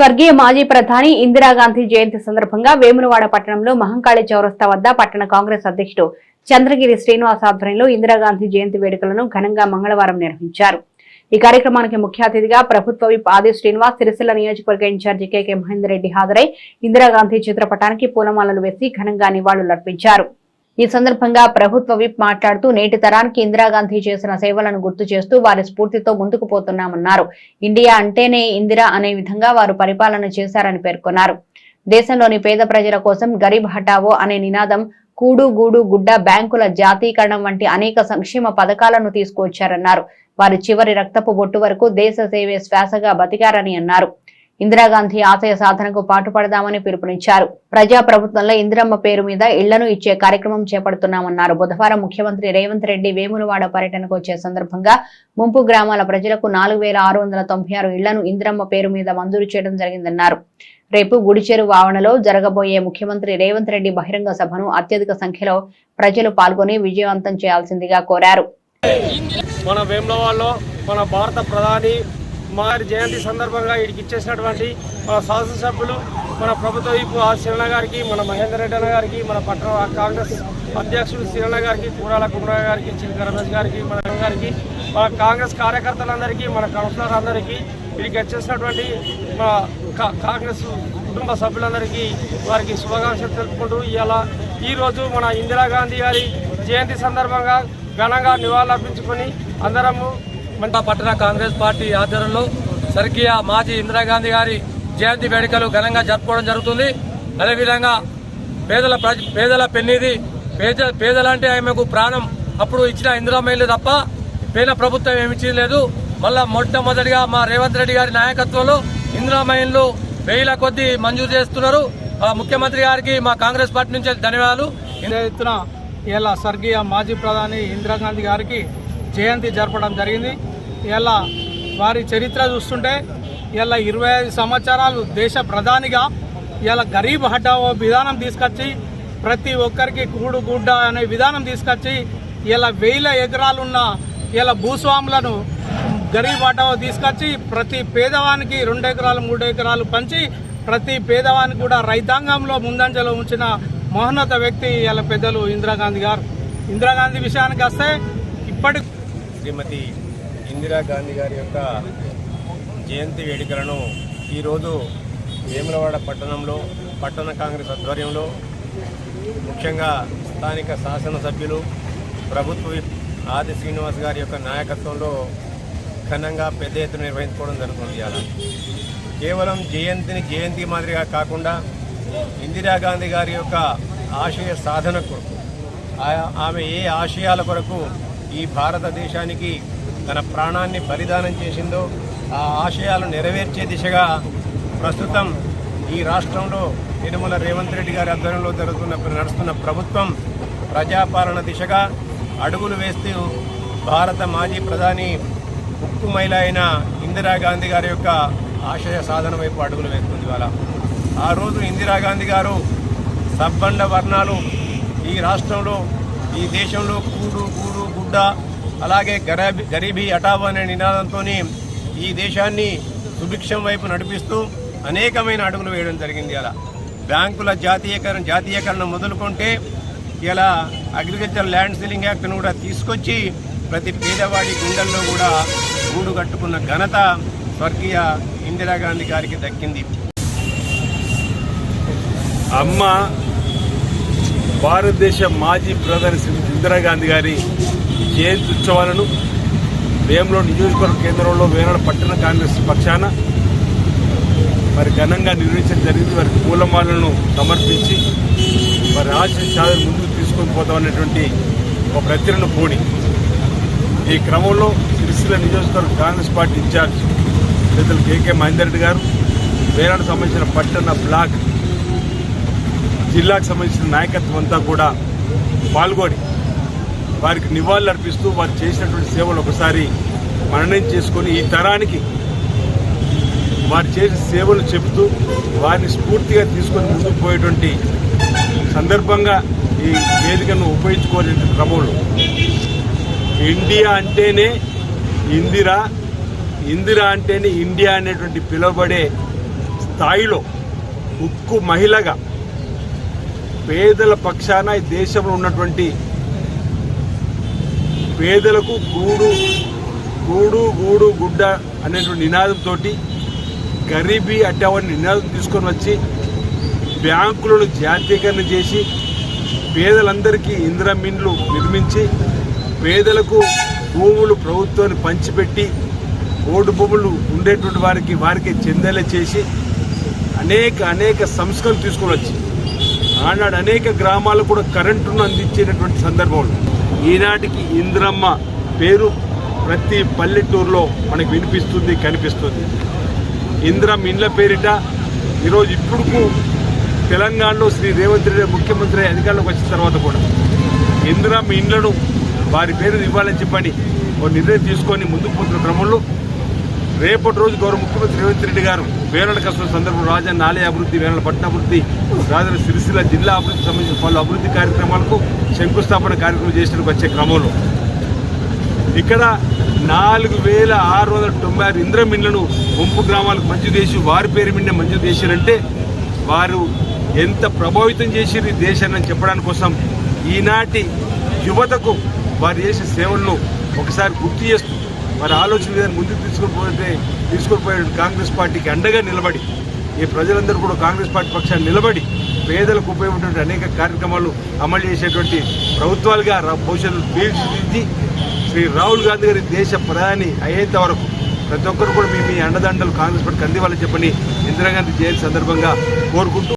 స్వర్గీయ మాజీ ప్రధాని ఇందిరాగాంధీ జయంతి సందర్భంగా వేములవాడ పట్టణంలో మహంకాళి చౌరస్తా వద్ద పట్టణ కాంగ్రెస్ అధ్యక్షుడు చంద్రగిరి శ్రీనివాస్ ఆధ్వర్యంలో ఇందిరాగాంధీ జయంతి వేడుకలను ఘనంగా మంగళవారం నిర్వహించారు. ఈ కార్యక్రమానికి ముఖ్య అతిథిగా ప్రభుత్వ విప్ ఆది శ్రీనివాస్ సిరిసిల్ల నియోజకవర్గ ఇన్ఛార్జి కెకే మహేందర్ రెడ్డి హాజరై ఇందిరాగాంధీ చిత్రపటానికి పూలమాలలు వేసి ఘనంగా నివాళులర్పించారు. ఈ సందర్భంగా ప్రభుత్వ విప్ మాట్లాడుతూ నేటి తరానికి ఇందిరాగాంధీ చేసిన సేవలను గుర్తు చేస్తూ వారి స్ఫూర్తితో ముందుకు పోతున్నామన్నారు. ఇండియా అంటేనే ఇందిరా అనే విధంగా వారు పరిపాలన చేశారని పేర్కొన్నారు. దేశంలోని పేద ప్రజల కోసం గరీబ్ హటావో అనే నినాదం కూడు గూడు గుడ్డ బ్యాంకుల జాతీకరణం వంటి అనేక సంక్షేమ పథకాలను తీసుకువచ్చారన్నారు. వారి చివరి రక్తపు బొట్టు వరకు దేశ సేవే శ్వాసగా బతికారని అన్నారు. ఇందిరాగాంధీ ఆశయ సాధనకు పాటుపడదామని పిలుపునిచ్చారు. ప్రజా ప్రభుత్వంలో ఇందిరమ్మ పేరు మీద ఇళ్ళను ఇచ్చే కార్యక్రమం చేపడుతున్నామన్నారు. బుధవారం ముఖ్యమంత్రి రేవంత్ రెడ్డి వేములవాడ పర్యటనకు వచ్చే సందర్భంగా ముంపు గ్రామాల ప్రజలకు నాలుగు వేల ఆరు వందల తొంభై ఆరు ఇళ్ళను ఇందిరమ్మ పేరు మీద మంజూరు చేయడం జరిగిందన్నారు. రేపు గుడిచెరు వావణలో జరగబోయే ముఖ్యమంత్రి రేవంత్ రెడ్డి బహిరంగ సభను అత్యధిక సంఖ్యలో ప్రజలు పాల్గొని విజయవంతం చేయాల్సిందిగా కోరారు. మన వేములవాడలో మన భారత ప్రధాని మారి జయంతి సందర్భంగా వీడికి ఇచ్చేసినటువంటి మన శాసనసభ్యులు మన ప్రభుత్వ వైపు ఆ శరణ గారికి మన మహేందర్ రెడ్డి అన్న గారికి మన పట్టణ కాంగ్రెస్ అధ్యక్షుడు శిరణ గారికి కూరాల కుమరా గారికి చిలక రమేష్ గారికి మన అన్న గారికి మన కాంగ్రెస్ కార్యకర్తలందరికీ మన కౌన్సిలర్ అందరికీ వీడికి వచ్చేసినటువంటి మన కా- కాంగ్రెస్ కుటుంబ సభ్యులందరికీ వారికి శుభాకాంక్షలు తెలుపుకుంటూ ఇవాళ ఈరోజు మన ఇందిరాగాంధీ గారి జయంతి సందర్భంగా ఘనంగా నివాళులర్పించుకొని అందరము పట్టణ కాంగ్రెస్ పార్టీ ఆధ్వర్యంలో స్వర్గీయ మాజీ ఇందిరాగాంధీ గారి జయంతి వేడుకలు ఘనంగా జరుపుకోవడం జరుగుతుంది. అదేవిధంగా పేదల ప్ర పేదల పెన్నిది పేద పేదలంటే ఆమెకు ప్రాణం అప్పుడు ఇచ్చిన ఇందిరామైలు తప్ప పేద ప్రభుత్వం ఏమి చేయలేదు మళ్ళా మొట్టమొదటిగా మా రేవంత్ రెడ్డి గారి నాయకత్వంలో ఇందిరామయ్యలు వేయిల కొద్దీ మంజూరు చేస్తున్నారు. ఆ ముఖ్యమంత్రి గారికి మా కాంగ్రెస్ పార్టీ నుంచి ధన్యవాదాలు. ఎత్తున ఇలా స్వర్గీయ మాజీ ప్రధాని ఇందిరాగాంధీ గారికి జయంతి జరపడం జరిగింది. ఇలా వారి చరిత్ర చూస్తుంటే ఇలా ఇరవై ఐదు సంవత్సరాలు దేశ ప్రధానిగా ఇలా గరీబ్ హఠావో విధానం తీసుకొచ్చి ప్రతి ఒక్కరికి కూడు గుడ్డ అనే విధానం తీసుకొచ్చి ఇలా వేల ఎకరాలున్న ఇలా భూస్వాములను గరీబ్ హఠావో తీసుకొచ్చి ప్రతి పేదవానికి రెండు ఎకరాలు మూడు ఎకరాలు పంచి ప్రతి పేదవానికి కూడా రైతాంగంలో ముందంజలో ఉంచిన మహోన్నత వ్యక్తి ఇలా పెద్దలు ఇందిరాగాంధీ గారు. ఇందిరాగాంధీ విషయానికి వస్తే ఇప్పటి శ్రీమతి ఇందిరాగాంధీ గారి యొక్క జయంతి వేడుకలను ఈరోజు వేములవాడ పట్టణంలో పట్టణ కాంగ్రెస్ ఆధ్వర్యంలో ముఖ్యంగా స్థానిక శాసనసభ్యులు ప్రభుత్వ ఆది శ్రీనివాస్ గారి యొక్క నాయకత్వంలో ఘనంగా పెద్ద ఎత్తున నిర్వహించుకోవడం జరుగుతుంది ఇవాళ. కేవలం జయంతిని జయంతి మాదిరిగా కాకుండా ఇందిరాగాంధీ గారి యొక్క ఆశయ సాధన కొరకు ఆమె ఏ ఆశయాల కొరకు ఈ భారతదేశానికి తన ప్రాణాన్ని బలిదానం చేసిందో ఆ ఆశయాలు నెరవేర్చే దిశగా ప్రస్తుతం ఈ రాష్ట్రంలో తిరుమల రేవంత్ రెడ్డి గారి ఆధ్వర్యంలో జరుగుతున్న నడుస్తున్న ప్రభుత్వం ప్రజాపాలన దిశగా అడుగులు వేస్తూ భారత మాజీ ప్రధాని ఉక్కు మహిళ అయిన ఇందిరాగాంధీ గారి యొక్క ఆశయ సాధన వైపు అడుగులు వేస్తుంది ఇవాళ. ఆ రోజు ఇందిరాగాంధీ గారు సబ్బండ వర్ణాలు ఈ రాష్ట్రంలో ఈ దేశంలో కూడు గూడు గుడ్డ అలాగే గరీబీ గరీబీ హఠావో అనే నినాదంతో ఈ దేశాన్ని సుభిక్షం వైపు నడిపిస్తూ అనేకమైన అడుగులు వేయడం జరిగింది అలా. బ్యాంకుల జాతీయకరణ జాతీయకరణ మొదలుకుంటే ఇలా అగ్రికల్చర్ ల్యాండ్ సీలింగ్ యాక్ట్ను కూడా తీసుకొచ్చి ప్రతి పేదవాడి గుండెల్లో కూడా గూడు కట్టుకున్న ఘనత స్వర్గీయ ఇందిరాగాంధీ గారికి దక్కింది. అమ్మ భారతదేశ మాజీ ప్రధాని శ్రీమతి ఇందిరాగాంధీ గారి జయంతి ఉత్సవాలను వేములో నియోజకవర్గ కేంద్రంలో వేనాడు పట్టణ కాంగ్రెస్ పక్షాన మరి ఘనంగా నిర్వహించడం జరిగింది. వారికి పూలమాలను సమర్పించి వారి ఆశయ ముందుకు తీసుకొని పోతామనేటువంటి ఒక ప్రతిరణ పోని. ఈ క్రమంలో సిరిసిల్ల నియోజకవర్గ కాంగ్రెస్ పార్టీ ఇన్ఛార్జ్ పెద్దలు కేకే మహేందర్ రెడ్డి గారు వేనాడు సంబంధించిన పట్టణ బ్లాక్ జిల్లాకు సంబంధించిన నాయకత్వం అంతా కూడా పాల్గొని వారికి నివాళులు అర్పిస్తూ వారు చేసినటువంటి సేవలు ఒకసారి మననం చేసుకొని ఈ తరానికి వారు చేసిన సేవలు చెబుతూ వారిని స్ఫూర్తిగా తీసుకొని ముందుకు పోయేటువంటి సందర్భంగా ఈ వేదికను ఉపయోగించుకోలే క్రమంలో ఇండియా అంటేనే ఇందిరా ఇందిరా అంటేనే ఇండియా అనేటువంటి పిలువబడే స్థాయిలో ఉక్కు మహిళగా పేదల పక్షాన ఈ దేశంలో ఉన్నటువంటి పేదలకు గూడు గూడు గూడు గుడ్డ అనేటువంటి నినాదంతో గరీబీ అట్టావని నినాదం తీసుకొని వచ్చి బ్యాంకులను జాతీయకరణ చేసి పేదలందరికీ ఇంద్రమిన్లు నిర్మించి పేదలకు భూములు ప్రభుత్వాన్ని పంచిపెట్టి ఓటు భూములు ఉండేటువంటి వారికి వారికి చెందేలా చేసి అనేక అనేక సంస్కరణలు తీసుకొని వచ్చి ఆనాడు అనేక గ్రామాలకు కూడా కరెంటును అందించేటటువంటి సందర్భంలో ఈనాటికి ఇంద్రమ్మ పేరు ప్రతి పల్లెటూరులో మనకు వినిపిస్తుంది కనిపిస్తుంది. ఇంద్రమ్మ ఇండ్ల పేరిట ఈరోజు ఇప్పుడు తెలంగాణలో శ్రీ రేవంత్ రెడ్డి ముఖ్యమంత్రి అధికారంలోకి వచ్చిన తర్వాత కూడా ఇంద్రమ్మ ఇండ్లను వారి పేరు ఇవ్వాలని చెప్పని ఒక నిర్ణయం తీసుకొని ముందుకు పోతున్న క్రమంలో రేపటి రోజు గౌరవ ముఖ్యమంత్రి రేవంత్ రెడ్డి గారు వేరల కష్టం సందర్భంలో రాజన్న ఆలయ అభివృద్ధి వేరల పట్టణ అభివృద్ధి రాజన్న సిరిసిల్ల జిల్లా అభివృద్ధి సంబంధించిన పలు అభివృద్ధి కార్యక్రమాలకు శంకుస్థాపన కార్యక్రమం చేసినకు వచ్చే క్రమంలో ఇక్కడ నాలుగు వేల ఆరు వందల తొంభై ఆరు ఇంద్రమిన్లను ముంపు గ్రామాలకు మంజూరు చేసి వారి పేరు మీద మంజూరు చేశారంటే వారు ఎంత ప్రభావితం చేసిరు దేశాన్ని చెప్పడానికి కోసం ఈనాటి యువతకు వారు చేసే సేవలను ఒకసారి గుర్తు చేస్తూ వారి ఆలోచన విధానం ముందుకు తీసుకొని పోతే తీసుకొని కాంగ్రెస్ పార్టీకి అండగా నిలబడి ఈ ప్రజలందరూ కూడా కాంగ్రెస్ పార్టీ పక్షాన్ని నిలబడి పేదలకు ఉపయోగపడే అనేక కార్యక్రమాలు అమలు చేసేటువంటి ప్రభుత్వాలుగా భవిష్యత్తు తీర్చిదిద్ది శ్రీ రాహుల్ గాంధీ గారి దేశ ప్రధాని అయ్యేంత వరకు ప్రతి ఒక్కరు కూడా మీ మీ అండదండలు కాంగ్రెస్ పార్టీకి అందివ్వాలని చెప్పని ఇందిరాగాంధీ జయంతి సందర్భంగా కోరుకుంటూ